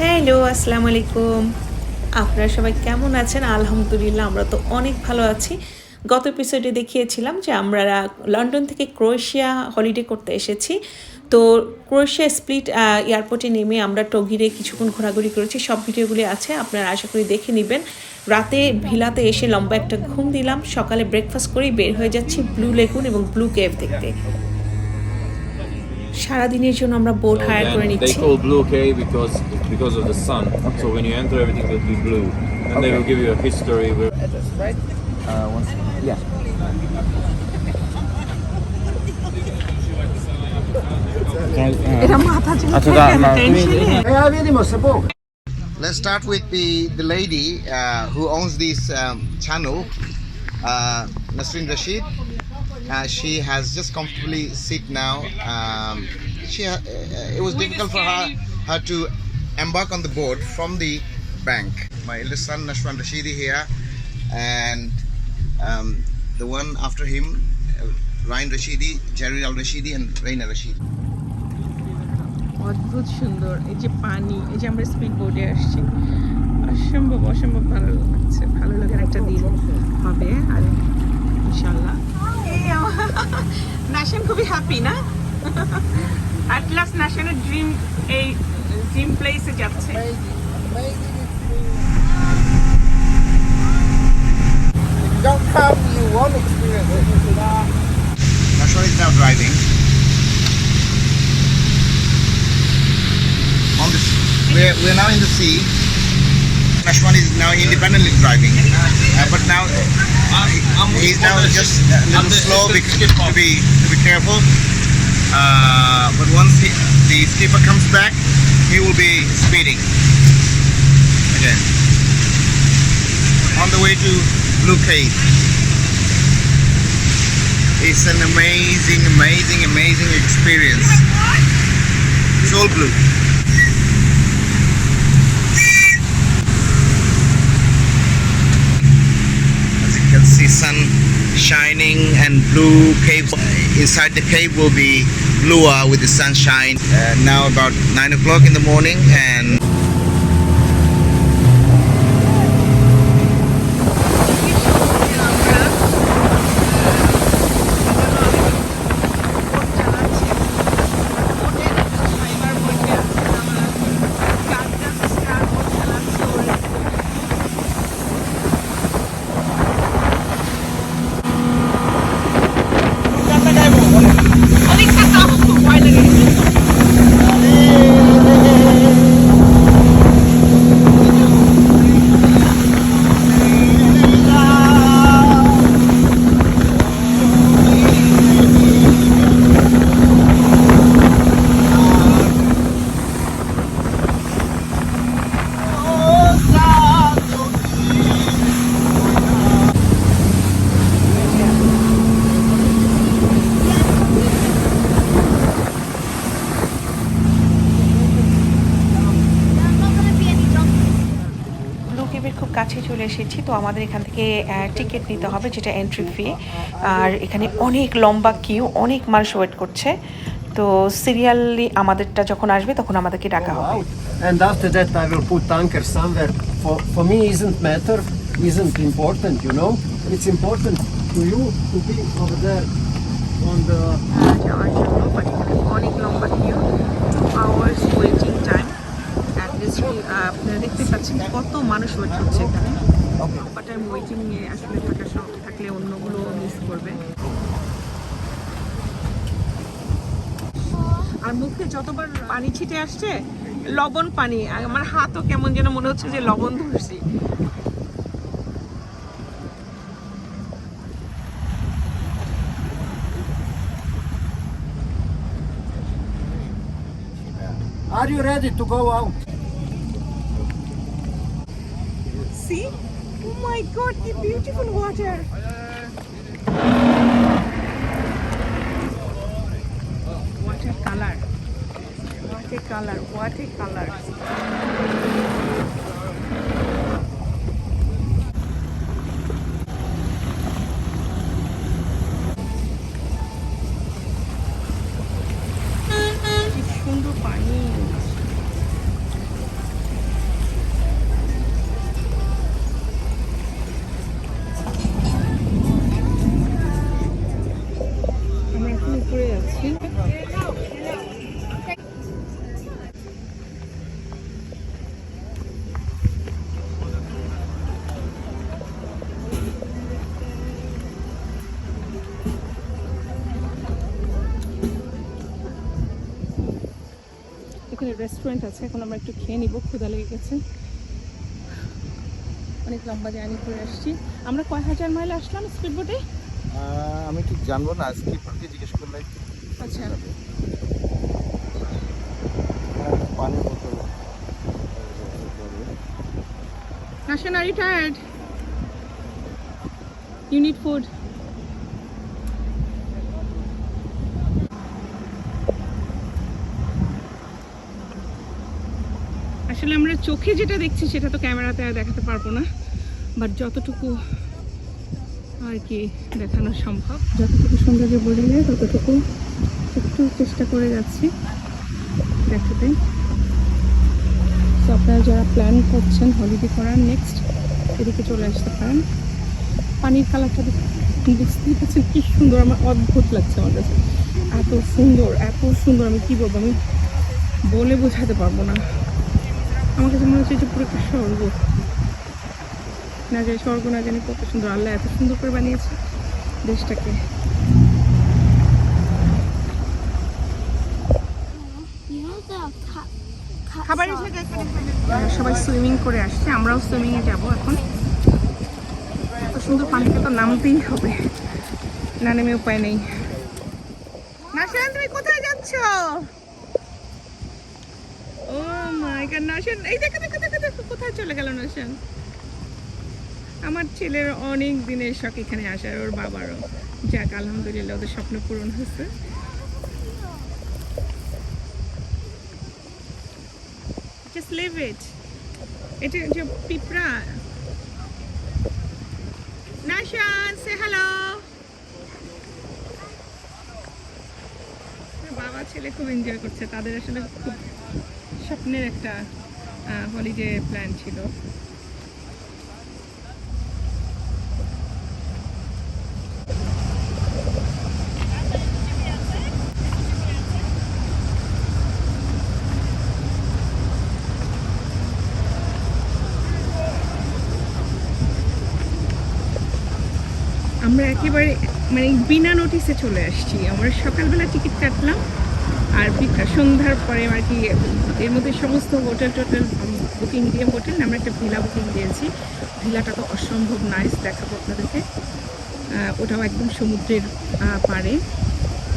Hello আসসালামু আলাইকুম। আপনারা সবাই কেমন আছেন? আলহামদুলিল্লাহ আমরা তো অনেক ভালো আছি। গত এপিসোডে দেখিয়েছিলাম যে আমরা লন্ডন থেকে ক্রোয়েশিয়া হলিডে করতে এসেছি। তো ক্রোয়েশিয়া স্প্লিট এয়ারপোর্টে নেমে আমরা টগিরে কিছুক্ষণ ঘোরাঘুরি করেছি। সব ভিডিওগুলি আছে আপনারা আশা করি দেখে নেবেন। রাতে ভিলাতে এসে লম্বা একটা ঘুম দিলাম। সকালে ব্রেকফাস্ট করেই বের হয়ে যাচ্ছি ব্লু লেগুন এবং ব্লু কেভ দেখতে। সারাদিনের জন্য আমরা বোট হায়ার করে নিচ্ছি। because of the sun. Okay. So when you enter, everything will be blue, and okay. they will give you a history. Where... Address, right? Uh, once... Yeah. Let's start with the, the lady uh, who owns this um, channel, uh, Nasrin Rashid. Uh, she has just comfortably sit now. Um, she, uh, uh, it was difficult for her, her to embark on the boat from the bank. My eldest son Nashwan Rashidi here, and um, the one after him, uh, Ryan Rashidi, Jerry Al Rashidi, and Raina Rashidi. অদ্ভুত সুন্দর এই যে পানি এই যে আমরা speed বোর্ডে আসছি অসম্ভব অসম্ভব ভালো লাগছে ভালো লাগার একটা দিন হবে আর ইনশাল্লাহ নাশান খুবই হ্যাপি না অ্যাট লাস্ট নাশানের ড্রিম এই ড্রিম প্লেসে যাচ্ছে don't come, you won't experience it. Nashwan is now driving. On the, we're, we're now in the sea. Nashwan is now independently driving. Uh, but now he's now just a little slow because, to be to be careful. Uh, but once he, the skipper comes back, he will be speeding again. On the way to Blue Cave. It's an amazing, amazing, amazing experience. It's all blue. As you can see, sun shining and blue caves. Inside the cave will be bluer with the sunshine. Uh, now about nine o'clock in the morning, and তো আমাদের এখান থেকে ticket নিতে হবে যেটা entry fee আর এখানে অনেক লম্বা কিউ অনেক মানুষ ওয়েট করছে। তো সিরিয়ালি আমাদেরটা যখন আসবে তখন আমাদেরকে ডাকা হবে। And after that I will put tanker somewhere. For, for me isn't matter, isn't important, you know. It's important to you to be over there on the যাওয়ার জন্য বাট এখানে অনেক লম্বা queue hours waiting time at least আপনারা দেখতে পাচ্ছেন কত মানুষ ওয়েট করছে এখানে। লম্বা টাইম ওয়েটিং এ আসলে থাকা সব থাকলে অন্যগুলো মিস করবে আর মুখে যতবার পানি ছিটে আসছে লবণ পানি আমার হাতও কেমন যেন মনে হচ্ছে যে লবণ ধরছি Are you ready to go out? See? Oh my god, the beautiful water. What a color. What a color. What a color. এখানে রেস্টুরেন্ট আছে এখন আমরা একটু খেয়ে নিব ক্ষুধা লেগে গেছে। অনেক লম্বা জার্নি করে আসছি। আমরা কয় হাজার মাইল আসলাম স্পিড বোটে আমি ঠিক জানব না স্কিপারকে জিজ্ঞেস করলে। আচ্ছা। পানি বোতল। Nashan, are you tired? You need food. আসলে আমরা চোখে যেটা দেখছি সেটা তো ক্যামেরাতে আর দেখাতে পারব না। বাট যতটুকু আর কি দেখানো সম্ভব, যতটুকু সৌন্দর্য বোঝা যায় ততটুকু একটু চেষ্টা করে যাচ্ছি দেখাতে। আপনারা যারা প্ল্যান করছেন হলিডে করার নেক্সট এদিকে চলে আসতে পারেন। পানির কালারটা বুঝতেই পারছেন কি সুন্দর, আমার অদ্ভুত লাগছে আমার কাছে। এত সুন্দর এত সুন্দর, আমি কী বলব, আমি বলে বোঝাতে পারব না। আমার কাছে মনে হচ্ছে যে পুরো একটা স্বর্গ। না জানি স্বর্গ, না জানি কত সুন্দর। আল্লাহ এত সুন্দর করে বানিয়েছে দেশটাকে। সবাই সুইমিং করে আসছে, আমরাও সুইমিংয়ে যাব এখন। এত সুন্দর পানিতে তো নামতেই হবে, না নেমে উপায় নেই। নাশান তুমি কোথায় যাচ্ছ? ও নাশান এই কোথায় চলে আমার ছেলের অনেক দিনের শখ এখানে আসার, ওর বাবারও। যাক, আলহামদুলিল্লাহ, ওদের স্বপ্ন পূরণ হয়েছে. এটা যে পিঁপড়া। হ্যালো বাবা, ছেলে খুব এনজয় করছে, তাদের আসলে খুব স্বপ্নের একটা হলিডে প্ল্যান ছিল। আমরা একেবারে মানে বিনা নোটিসে চলে আসছি। আমরা সকালবেলা টিকিট কাটলাম। আর সন্ধ্যার পরে আর কি এর মধ্যে সমস্ত হোটেল টোটেল বুকিং দিয়ে হোটেল, আমরা একটা ভিলা বুকিং দিয়েছি। ভিলাটা তো অসম্ভব নাইস দেখাবো আপনাদেরকে। ওটাও একদম সমুদ্রের পাড়ে।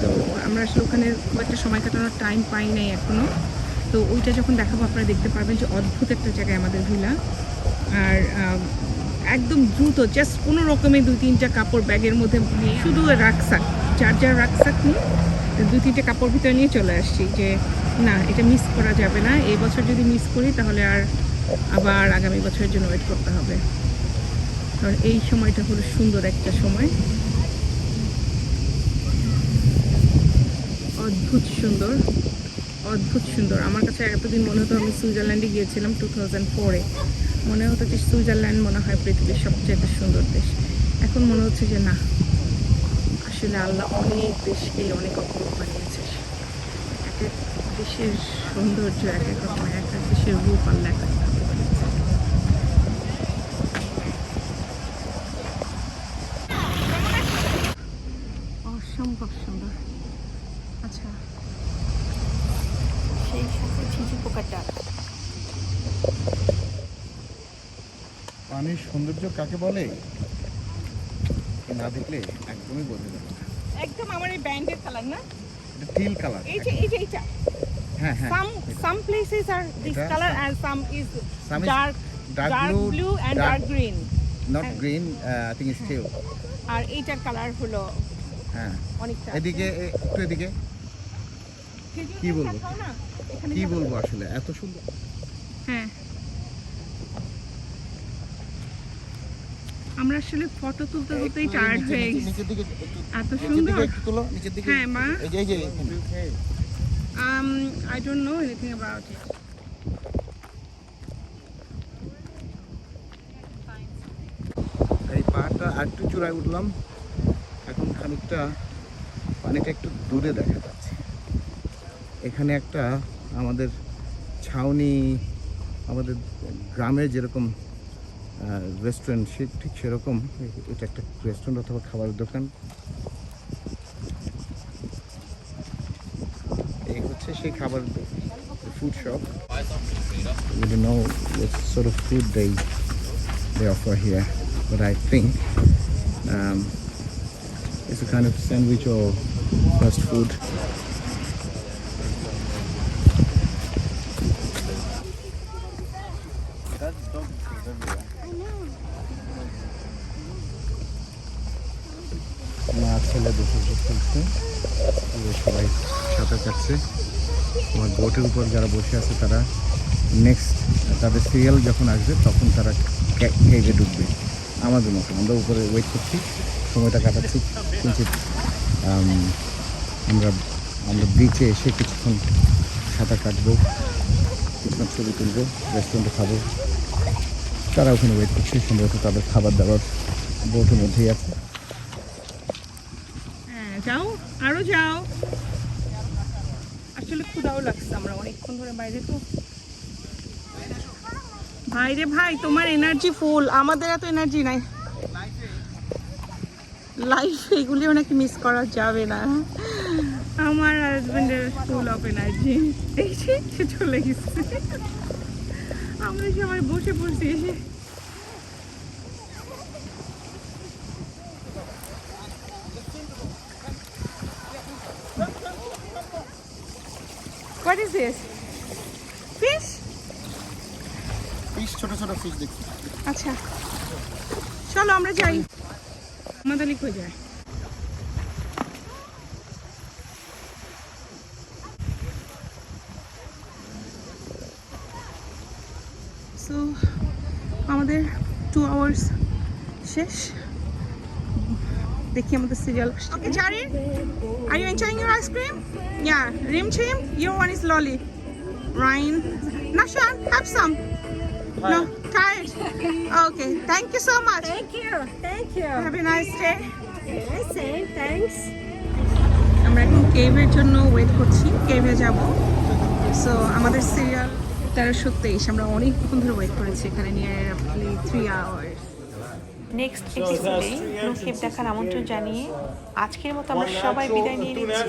তো আমরা আসলে ওখানে খুব একটা সময় কাটানোর টাইম পাই নাই এখনও তো ওইটা যখন দেখাবো, আপনারা দেখতে পারবেন যে অদ্ভুত একটা জায়গায় আমাদের ভিলা আর একদম দ্রুত জাস্ট কোনো রকমে দুই তিনটা কাপড় ব্যাগের মধ্যে শুধু রাকসাক যার যার রাকসাক নিয়ে দুই তিনটে কাপড় ভিতরে নিয়ে চলে আসছি যে, না, এটা মিস করা যাবে না। এই বছর যদি মিস করি, তাহলে আর আবার আগামী বছরের জন্য ওয়েট করতে হবে। কারণ এই সময়টা হলো সুন্দর একটা সময়। অদ্ভুত সুন্দর অদ্ভুত সুন্দর। আমার কাছে এতদিন মনে হতো আমি সুইজারল্যান্ডে গিয়েছিলাম টু থাউজেন্ড ফোরে। মনে হতো যে সুইজারল্যান্ড মনে হয় পৃথিবীর সবচেয়ে সুন্দর দেশ। এখন মনে হচ্ছে যে, না আসলে আল্লাহ অনেক দেশকে অনেক অপরূপ বানিয়েছে। এক এক দেশের সৌন্দর্য, এক এক রকম এক এক দেশের রূপ আল্লাহ এক এক অসম্ভব সুন্দর। আচ্ছা। সেই সাথে ঝিঝি পোকার ডাক পানির সৌন্দর্য কাকে বলে? না দেখলে একদমই বোঝা যাবে না। একদম আমার এই ব্যান্ডের কালার না? এটা টিল কালার এই যে এই যে এইটা। হ্যাঁ হ্যাঁ নট হ্যাঁ। গ্রিন আই থিঙ্ক স্টিল আর এইটার কালার হলো হ্যাঁ। অনেকটা এদিকে একটু এদিকে। কি বলব? দেখাও না? এখানে কি বলব আসলে? এত সুন্দর। হ্যাঁ। আমরা আসলে ফটো তুলতে তুলতেই টায়ার্ড হয়ে গেছি। নিচের দিকে এত সুন্দর দিকে একটু নিচের দিকে হ্যাঁ, মা। um I don't know anything about it. এই পাহাড়টা আরেকটু চূড়ায় উঠলাম। এখন খানিকটা পানিটা একটু দূরে দেখা যাচ্ছে। এখানে একটা আমাদের ছাউনি আমাদের গ্রামের যেরকম রেস্টুরেন্ট সে ঠিক সেরকম এটা একটা রেস্টুরেন্ট অথবা খাবারের দোকান এই হচ্ছে সেই খাবার food shop. We don't know what sort of food they they offer here, but I think um, it's a kind of sandwich or fast food. মা ছেলে বসে বসে খেলছে পুরো সবাই সাঁতার কাটছে। তোমার বোটের উপর যারা বসে আছে তারা নেক্সট তাদের সিরিয়াল যখন আসবে তখন তারা কেকে ঢুকবে। আমাদের মতো আমরা উপরে ওয়েট করছি, সময়টা কাটাচ্ছি। কিন্তু আমরা আমরা বিচে এসে কিছুক্ষণ সাঁতার কাটবো, কিছুক্ষণ ছবি তুলবো রেস্টুরেন্টে খাব। তারা ওখানে ওয়েট করছে সম্ভবত তাদের খাবার দাবার বোটের মধ্যেই আছে। হ্যাঁ যাও, আরও যাও। ক্ষুদাও লাগছে, আমরা অনেকক্ষণ ধরে বাইরে তো। ভাইরে ভাই, তোমার এনার্জি ফুল আমাদের এত এনার্জি নাই। লাইফ এগুলিও নাকি মিস করা যাবে না। আমার হাজবেন্ডের ফুল অফ এনার্জি এই সে চলে গেছে। আমরা সবাই বসে পড়ছি, এসে What is this? Fish? Fish ছোট ছোট ফিশ দেখছি। আচ্ছা। চলো আমরা যাই। আমাদের কই যায়? সো আমাদের টু আওয়ার্স শেষ। দেখি আমাদের serial okay Zarin are you enjoying your ice cream yeah রিম ছিম ইউর ওয়ান ইজ ললি রাইন নাশান have some No, tired. Okay, thank you so much. Thank you. Thank you. Have a nice day. Yeah, same. Thanks. আমরা এখন কেভের জন্য wait করছি কেভে যাব so আমাদের serial তেরোশো তেইশ আমরা অনেকক্ষণ ধরে ওয়েট করেছি এখানে নিয়ার থ্রি আওয়ার্স নেক্সট এপিসোডে রুকিব দেখার আমন্ত্রণ জানিয়ে আজকের মতো আমরা সবাই বিদায় নিয়ে নিচ্ছি।